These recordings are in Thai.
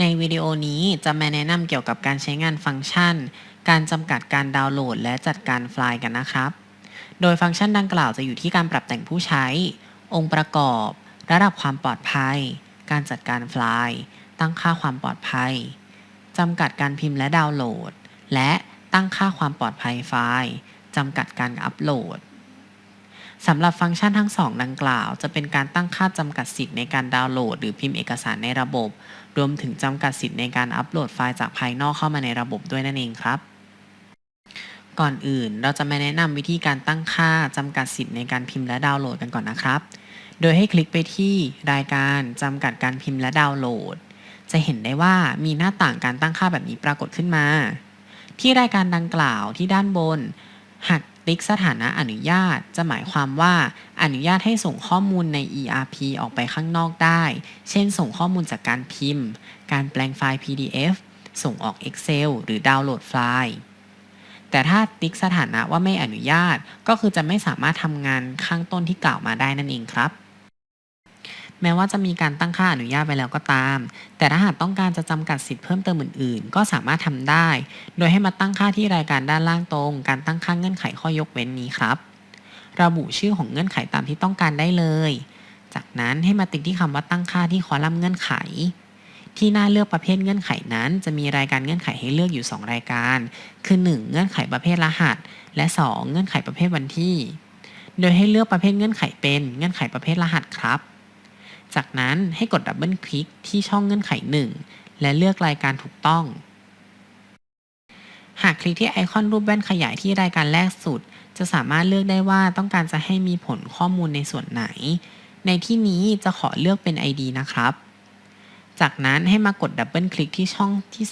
ในวิดีโอนี้จะมาแนะนำเกี่ยวกับการใช้งานฟังก์ชัน การจำกัดการดาวน์โหลด และจัดการไฟล์กันนะครับ โดยฟังก์ชันดังกล่าวจะอยู่ที่การปรับแต่งผู้ใช้ องค์ประกอบ ระดับความปลอดภัย การจัดการไฟล์ ตั้งค่าความปลอดภัย จำกัดการพิมพ์และดาวน์โหลด และตั้งค่าความปลอดภัยไฟล์ จำกัดการอัปโหลด สำหรับฟังก์ชันทั้งสองดังกล่าว จะเป็นการตั้งค่าจำกัดสิทธิ์ในการดาวน์โหลด หรือพิมพ์เอกสารในระบบ รวมถึงจำกัดสิทธิ์ในการอัปโหลดไฟล์จากภายนอกเข้ามาในระบบด้วยนั่นเองครับ ก่อนอื่นเราจะมาแนะนำวิธีการตั้งค่าจำกัดสิทธิ์ในการพิมพ์และดาวน์โหลดกันก่อนนะครับ โดยให้คลิกไปที่รายการจำกัดการพิมพ์และดาวน์โหลด จะเห็นได้ว่ามีหน้าต่างการตั้งค่าแบบนี้ปรากฏขึ้นมา ที่รายการดังกล่าวที่ด้านบน หากติ๊กสถานะอนุญาตจะหมายความว่าอนุญาตให้ส่งข้อมูลใน ERP ออกไปข้างนอกได้ เช่น ส่งข้อมูลจากการพิมพ์ การแปลงไฟล์ PDF ส่งออก Excel หรือดาวน์โหลดไฟล์ แต่ถ้าติ๊กสถานะว่าไม่อนุญาต ก็คือจะไม่สามารถทำงานข้างต้นที่กล่าวมาได้นั่นเองครับ แม้ว่าจะมีการตั้งค่าอนุญาตไปแล้วก็ตาม แต่ถ้าหากต้องการจะจำกัดสิทธิ์เพิ่มเติมอื่น ๆ ก็สามารถทำได้ โดยให้มาตั้งค่าที่รายการด้านล่างตรง การตั้งค่าเงื่อนไขข้อยกเว้นนี้ครับ ระบุชื่อของเงื่อนไขตามที่ต้องการได้เลย จากนั้นให้มาติ๊กที่คำว่าตั้งค่าที่คอลัมน์เงื่อนไข ที่หน้าเลือกประเภทเงื่อนไขนั้น จะมีรายการเงื่อนไขให้เลือกอยู่ 2 รายการ คือ 1 เงื่อนไขประเภทรหัส และ 2 เงื่อนไขประเภทวันที่ โดยให้เลือกประเภทเงื่อนไขเป็นเงื่อนไขประเภทรหัสครับ จากนั้นให้กดดับเบิลคลิกที่ช่องเงื่อนไข 1 และเลือกรายการถูกต้อง หากคลิกที่ไอคอนรูปแว่นขยายที่รายการแรกสุด จะสามารถเลือกได้ว่าต้องการจะให้มีผลข้อมูลในส่วนไหน ในที่นี้จะขอเลือกเป็น ID นะครับ จากนั้นให้มากดดับเบิลคลิกที่ช่องที่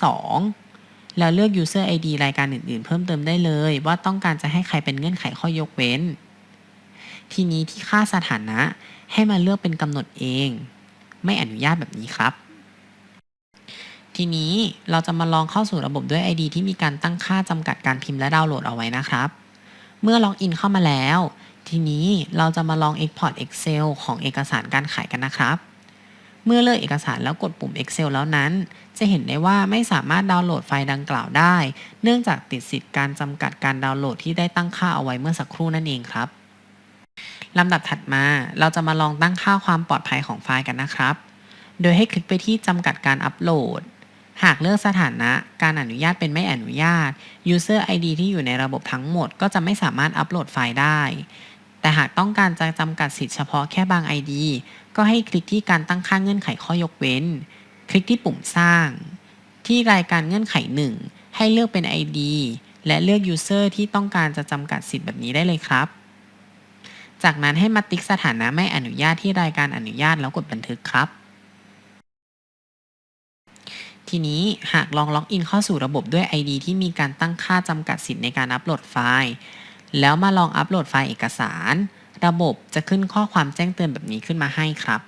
2 แล้วเลือก User ID รายการอื่นๆ เพิ่มเติมได้เลย ว่าต้องการจะให้ใครเป็นเงื่อนไขข้อยกเว้น ทีนี้ที่ค่าสถานะให้มาเลือกเป็นกำหนดเอง ไม่อนุญาตแบบนี้ครับ ทีนี้เราจะมาลองเข้าสู่ระบบด้วย ID ที่มีการตั้งค่าจำกัดการพิมพ์และดาวน์โหลดเอาไว้นะครับ เมื่อล็อกอินเข้ามาแล้ว ทีนี้เราจะมาลอง Export Excel ของเอกสารการขายกันนะครับเมื่อเลือกเอกสารแล้วกดปุ่ม Excel แล้วนั้น จะเห็นได้ว่าไม่สามารถดาวน์โหลดไฟล์ดังกล่าวได้ เนื่องจากติดสิทธิ์การจำกัดการดาวน์โหลดที่ได้ตั้งค่าเอาไว้เมื่อสักครู่นั่นเองครับ ลำดับถัดมาเราจะมาลองตั้งค่าความปลอดภัยของไฟล์กันนะครับ โดยให้คลิกไปที่จำกัดการอัปโหลด หากเลือกสถานะการอนุญาตเป็นไม่อนุญาต User ID ที่อยู่ในระบบทั้งหมด ก็จะไม่สามารถอัปโหลดไฟล์ได้ แต่หากต้องการจะจำกัดสิทธิ์เฉพาะแค่บาง ID ก็ให้คลิกที่การตั้งค่าเงื่อนไขข้อยกเว้น คลิกที่ปุ่มสร้าง ที่รายการเงื่อนไข 1 ให้เลือกเป็น ID และเลือก User ที่ต้องการจะจำกัดสิทธิ์แบบนี้ได้เลยครับ จากนั้นให้มาติ๊กสถานะไม่อนุญาตที่รายการอนุญาตแล้วกดบันทึกครับ ทีนี้หากลองล็อกอินเข้าสู่ระบบด้วย ID ที่มีการตั้งค่าจำกัดสิทธิ์ในการอัปโหลดไฟล์ แล้วมาลองอัปโหลดไฟล์เอกสาร ระบบจะขึ้นข้อความแจ้งเตือนแบบนี้ขึ้นมาให้ครับ